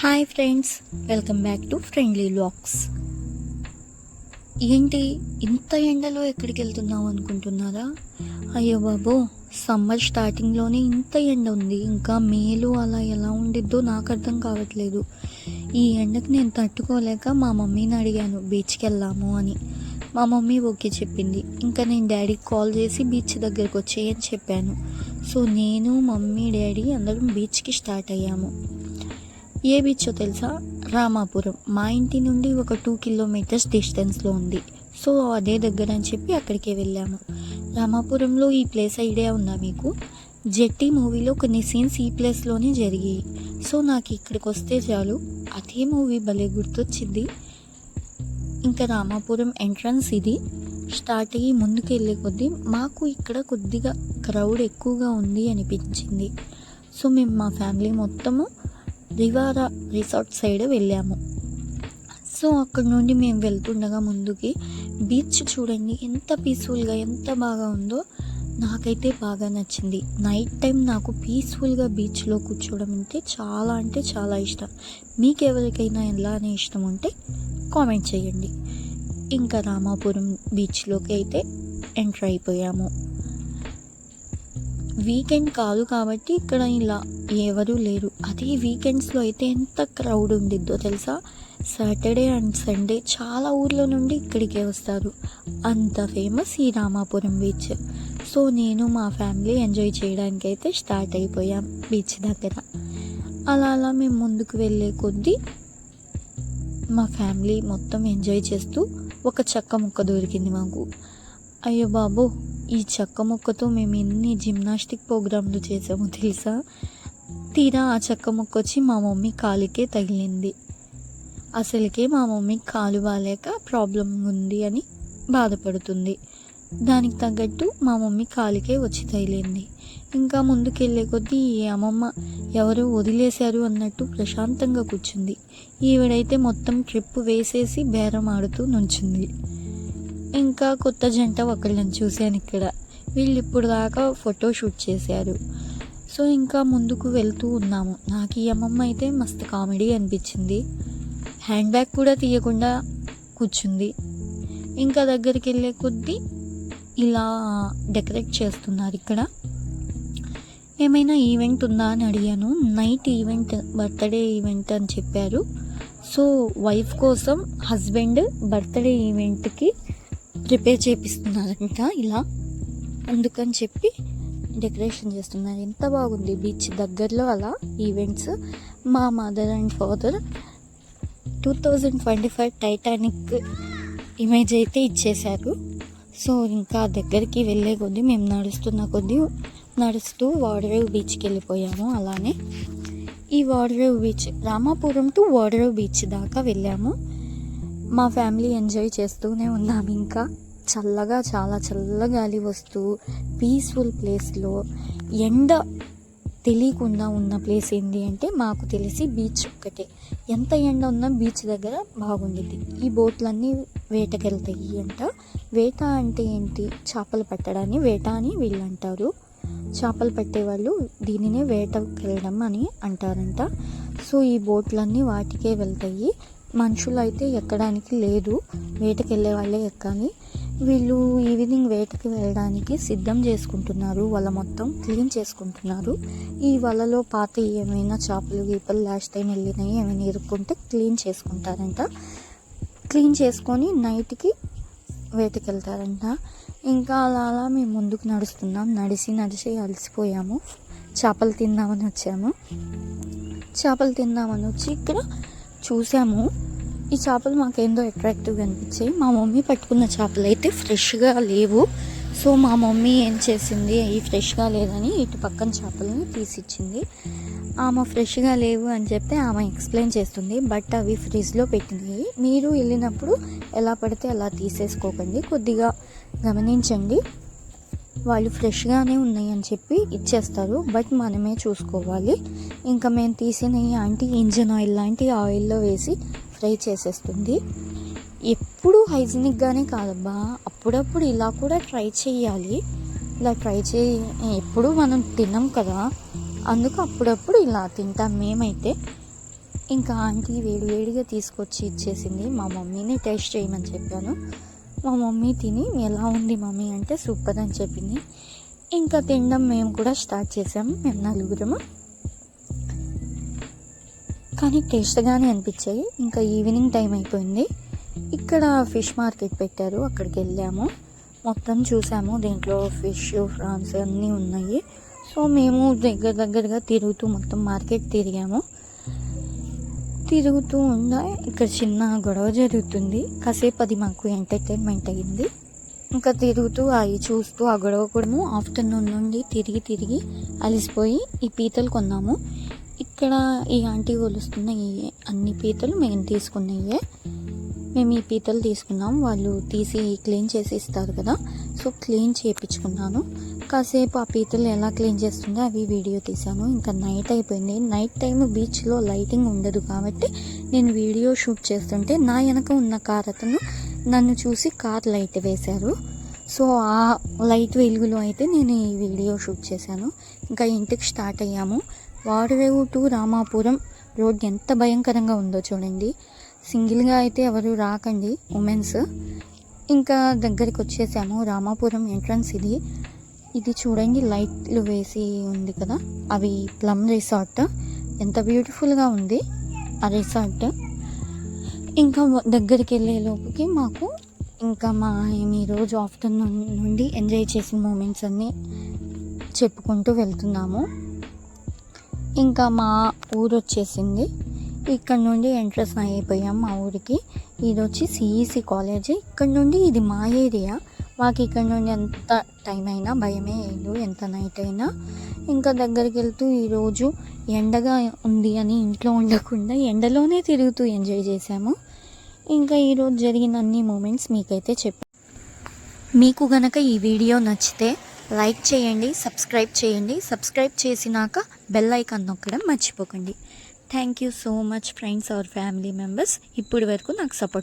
Hi friends welcome back to friendly locks ఏంటి ఇంత ఎండలో ఎక్కడికి వెళ్తున్నావు అనుకుంటున్నారా? అయ్యో బాబో సమ్మర్ స్టార్టింగ్లోనే ఇంత ఎండ ఉంది. ఇంకా మేలు అలా ఎలా ఉండిద్దో నాకు అర్థం కావట్లేదు. ఈ ఎండకు నేను తట్టుకోలేక మా మమ్మీని అడిగాను బీచ్కి వెళ్దాము అని. మా మమ్మీ ఓకే చెప్పింది. ఇంకా నేను డాడీకి కాల్ చేసి బీచ్ దగ్గరకు వచ్చేయని చెప్పాను. సో నేను మమ్మీ డాడీ అందరం బీచ్కి స్టార్ట్ అయ్యాము. ఏ బీచో తెలుసా? రామాపురం. మా ఇంటి నుండి ఒక టూ కిలోమీటర్స్ డిస్టెన్స్లో ఉంది. సో అదే దగ్గర అని చెప్పి అక్కడికే వెళ్ళాము. రామాపురంలో ఈ ప్లేస్ ఐడియా ఉందా మీకు? జెట్టి మూవీలో కొన్ని సీన్స్ ఈ ప్లేస్లోనే జరిగాయి. సో నాకు ఇక్కడికి వస్తే చాలు. అదే మూవీ భలే గుర్తొచ్చింది. ఇంకా రామాపురం ఎంట్రన్స్ ఇది. స్టార్ట్ అయ్యి ముందుకు వెళ్ళే కొద్దీ మాకు ఇక్కడ కొద్దిగా క్రౌడ్ ఎక్కువగా ఉంది అనిపించింది. సో మేము మా ఫ్యామిలీ మొత్తము రివారా రిసార్ట్ సైడ్ వెళ్ళాము. సో అక్కడ నుండి మేము వెళ్తుండగా ముందుకి బీచ్ చూడండి. ఎంత పీస్ఫుల్గా ఎంత బాగా ఉందో నాకైతే బాగా నచ్చింది. నైట్ టైం నాకు పీస్ఫుల్గా బీచ్లో కూర్చోవడం అంటే చాలా అంటే చాలా ఇష్టం. మీకు ఎవరికైనా ఎలానే ఇష్టం ఉంటే కామెంట్ చేయండి. ఇంకా రామాపురం బీచ్లోకి అయితే ఎంటర్ అయిపోయాము. వీకెండ్ కాదు కాబట్టి ఇక్కడ ఇలా ఎవరూ లేరు. అదే వీకెండ్స్లో అయితే ఎంత క్రౌడ్ ఉండిద్దో తెలుసా? సాటర్డే అండ్ సండే చాలా ఊర్ల నుండి ఇక్కడికే వస్తారు. అంత ఫేమస్ ఈ రామాపురం బీచ్. సో నేను మా ఫ్యామిలీ ఎంజాయ్ చేయడానికి అయితే స్టార్ట్ అయిపోయాం బీచ్ దగ్గర. అలా అలా మేము ముందుకు వెళ్ళే కొద్దీ మా ఫ్యామిలీ మొత్తం ఎంజాయ్ చేస్తూ ఒక చెక్క ముక్క దొరికింది మాకు. అయ్యో బాబు ఈ చెక్క ముక్కతో మేము ఎన్ని జిమ్నాస్టిక్ ప్రోగ్రాంలు చేసామో తెలుసా? తీరా ఆ చెక్క ముక్క వచ్చి మా మమ్మీ కాలికే తగిలింది. అసలుకే మా మమ్మీ కాలు బాగాలేక ప్రాబ్లం ఉంది అని బాధపడుతుంది. దానికి తగ్గట్టు మా మమ్మీ కాలికే వచ్చి తగిలింది. ఇంకా ముందుకెళ్ళే కొద్దీ ఈ అమ్మమ్మ ఎవరో వదిలేశారు అన్నట్టు ప్రశాంతంగా కూర్చుంది. ఈవిడైతే మొత్తం ట్రిప్ వేసేసి బేరం ఆడుతూ నుంచింది. ఇంకా కొత్త జంట ఒకళ్ళని చూశాను ఇక్కడ. వీళ్ళు ఇప్పుడు దాకా ఫోటో షూట్ చేశారు. సో ఇంకా ముందుకు వెళ్తూ ఉన్నాము. నాకు ఈ అమ్మమ్మ అయితే మస్తు కామెడీ అనిపించింది. హ్యాండ్ బ్యాగ్ కూడా తీయకుండా కూర్చుంది. ఇంకా దగ్గరికి వెళ్ళే కొద్దీ ఇలా డెకరేట్ చేస్తున్నారు ఇక్కడ. ఏమైనా ఈవెంట్ ఉందా అని అడిగాను. నైట్ ఈవెంట్ బర్త్డే ఈవెంట్ అని చెప్పారు. సో వైఫ్ కోసం హస్బెండ్ బర్త్డే ఈవెంట్కి ప్రిపేర్ చేపిస్తున్నారంట ఇలా. అందుకని చెప్పి డెకరేషన్ చేస్తున్నారు. ఎంత బాగుంది బీచ్ దగ్గరలో అలా ఈవెంట్స్. మా mother and father two thousand twenty five Titanic image అయితే ఇచ్చేశారు. సో ఇంకా దగ్గరికి వెళ్ళే కొద్దీ మేము నడుస్తున్న కొద్దీ నడుస్తూ వాడరేవ్ బీచ్కి వెళ్ళిపోయాము అలానే. ఈ Vadarevu beach Ramapuram to Vadarevu beach దాకా వెళ్ళాము. మా ఫ్యామిలీ ఎంజాయ్ చేస్తూనే ఉన్నాం ఇంకా. చల్లగా చాలా చల్ల గాలి వస్తూ పీస్ఫుల్ ప్లేస్లో ఎండ తెలియకుండా ఉన్న ప్లేస్ ఏంటి అంటే మాకు తెలిసి బీచ్ ఒక్కటే. ఎంత ఎండ ఉన్నా బీచ్ దగ్గర బాగుండేది ఈ బోట్లన్నీ వేటకెళ్తాయి అంట. వేట అంటే ఏంటి? చేపలు పట్టడాన్ని వేట అని వీళ్ళు అంటారు. చేపలు పట్టేవాళ్ళు దీనినే వేటకెళ్ళడం అని అంటారంట. సో ఈ బోట్లన్నీ వాటికే వెళ్తాయి. మనుషులు అయితే ఎక్కడానికి లేదు. వేటకి వెళ్ళే వాళ్ళే ఎక్కాలి. వీళ్ళు ఈవినింగ్ వేటకి వెళ్ళడానికి సిద్ధం చేసుకుంటున్నారు. వల మొత్తం క్లీన్ చేసుకుంటున్నారు. ఈ వలలో పాత ఏమైనా చేపలు గీపలు లాస్ట్ టైం వెళ్ళినాయి ఏమైనా ఇరుక్కుంటే క్లీన్ చేసుకుంటారంట. క్లీన్ చేసుకొని నైట్కి వేటకి వెళ్తారంట ఇంకా అలా అలా మేము ముందుకు నడుస్తున్నాం. నడిచి నడిచి అలసిపోయాము. చేపలు తిందామని వచ్చాము. చేపలు తిందామని వచ్చి ఇక్కడ చూసాము. ఈ చేపలు మాకేందో అట్రాక్టివ్గా అనిపించాయి. మా మమ్మీ పట్టుకున్న చేపలు అయితే ఫ్రెష్గా లేవు. సో మా మమ్మీ ఏం చేసింది? అవి ఫ్రెష్గా లేదని ఇటు పక్కన చేపలని తీసిచ్చింది. ఆమె ఫ్రెష్గా లేవు అని చెప్తే ఆమె ఎక్స్ప్లెయిన్ చేస్తుంది. బట్ అవి ఫ్రిడ్జ్లో పెట్టినాయి మీరు వెళ్ళినప్పుడు ఎలా పడితే అలా తీసేసుకోకండి. కొద్దిగా గమనించండి. వాళ్ళు ఫ్రెష్గానే ఉన్నాయి అని చెప్పి ఇచ్చేస్తారు. బట్ మనమే చూసుకోవాలి. ఇంకా మేము తీసిన ఈ ఆంటీ ఇంజన్ ఆయిల్ లాంటి ఆయిల్లో వేసి ఫ్రై చేసేస్తుంది. ఎప్పుడు హైజీనిక్గానే కాదబ్బా. అప్పుడప్పుడు ఇలా కూడా ట్రై చేయాలి ఇలా ట్రై చేయి ఎప్పుడు మనం తినం కదా. అందుకు అప్పుడప్పుడు ఇలా తింటాం మేమైతే. ఇంకా ఆంటీ వేడి వేడిగా తీసుకొచ్చి ఇచ్చేసింది. మా మమ్మీని టేస్ట్ చేయమని చెప్పాను. మా మమ్మీ తిని ఎలా ఉంది మమ్మీ? అంటే సూపర్ అని చెప్పింది. ఇంకా తినడం మేము కూడా స్టార్ట్ చేసాము మేము నలుగురము. కానీ టేస్ట్గానే అనిపించాయి. ఇంకా ఈవినింగ్ టైం అయిపోయింది. ఇక్కడ ఫిష్ మార్కెట్ పెట్టారు అక్కడికి వెళ్ళాము. మొత్తం చూసాము దీంట్లో ఫిష్ ఫ్రాన్స్ అన్నీ ఉన్నాయి. సో మేము దగ్గర దగ్గరగా తిరుగుతూ మొత్తం మార్కెట్ తిరిగాము. తిరుగుతూ ఉందా ఇక్కడ చిన్న గొడవ జరుగుతుంది. కాసేపు అది మాకు ఎంటర్టైన్మెంట్ అయ్యింది. ఇంకా తిరుగుతూ అవి చూస్తూ ఆ గొడవ కూడా ఆఫ్టర్నూన్ నుండి తిరిగి తిరిగి అలిసిపోయి ఈ పీతలు కొన్నాము. ఇక్కడ ఈ ఆంటీ కొలుస్తున్న ఈ అన్ని పీతలు మేము తీసుకున్నాయే మేము ఈ పీతలు తీసుకున్నాం. వాళ్ళు తీసి క్లీన్ చేసి ఇస్తారు కదా. సో క్లీన్ చేయించుకున్నాను కాసేపు ఆ పీతలు ఎలా క్లీన్ చేస్తుందో అవి వీడియో తీసాను ఇంకా నైట్ అయిపోయింది. నైట్ టైం బీచ్లో లైటింగ్ ఉండదు కాబట్టి నేను వీడియో షూట్ చేస్తుంటే నా వెనక ఉన్న కార్ అతను నన్ను చూసి కార్ లైట్ వేశారు. సో ఆ లైట్ వెలుగులో అయితే నేను ఈ వీడియో షూట్ చేశాను. ఇంకా ఇంటికి స్టార్ట్ అయ్యాము. వాడరేవు టు రామాపురం రోడ్ ఎంత భయంకరంగా ఉందో చూడండి. సింగిల్గా అయితే ఎవరు రాకండి ఉమెన్స్. ఇంకా దగ్గరికి వచ్చేసాము. రామాపురం ఎంట్రన్స్ ఇది. ఇది చూడండి లైట్లు వేసి ఉంది కదా. అవి ప్లమ్ రిసార్ట్. ఎంత బ్యూటిఫుల్గా ఉంది ఆ రిసార్ట్. ఇంకా దగ్గరికి వెళ్ళే లోపుకి మాకు ఇంకా మా ఈ రోజు ఆఫ్టర్నూన్ నుండి ఎంజాయ్ చేసిన మూమెంట్స్ అన్నీ చెప్పుకుంటూ వెళ్తున్నాము. ఇంకా మా ఊరు వచ్చేసింది. ఇక్కడ నుండి ఎంట్రన్స్ అయిపోయాం మా ఊరికి. ఇది వచ్చి సిఈసి కాలేజీ. ఇక్కడ నుండి ఇది మా ఏరియా. మాకు ఇక్కడ నుండి ఎంత టైం అయినా భయమే లేదు. ఎంత నైట్ అయినా ఇంకా దగ్గరికి వెళ్తూ ఈరోజు ఎండగా ఉంది అని ఇంట్లో ఉండకుండా ఎండలోనే తిరుగుతూ ఎంజాయ్ చేసాము ఇంకా ఈరోజు జరిగిన అన్ని మూమెంట్స్ మీకైతే చెప్పి మీకు గనక ఈ వీడియో నచ్చితే లైక్ చేయండి సబ్స్క్రైబ్ చేయండి. సబ్స్క్రైబ్ చేసినాక బెల్ ఐకాన్ నొక్కడం మర్చిపోకండి. Thank you so much friends or family members. ఇప్పటి వరకు నాకు సపోర్ట్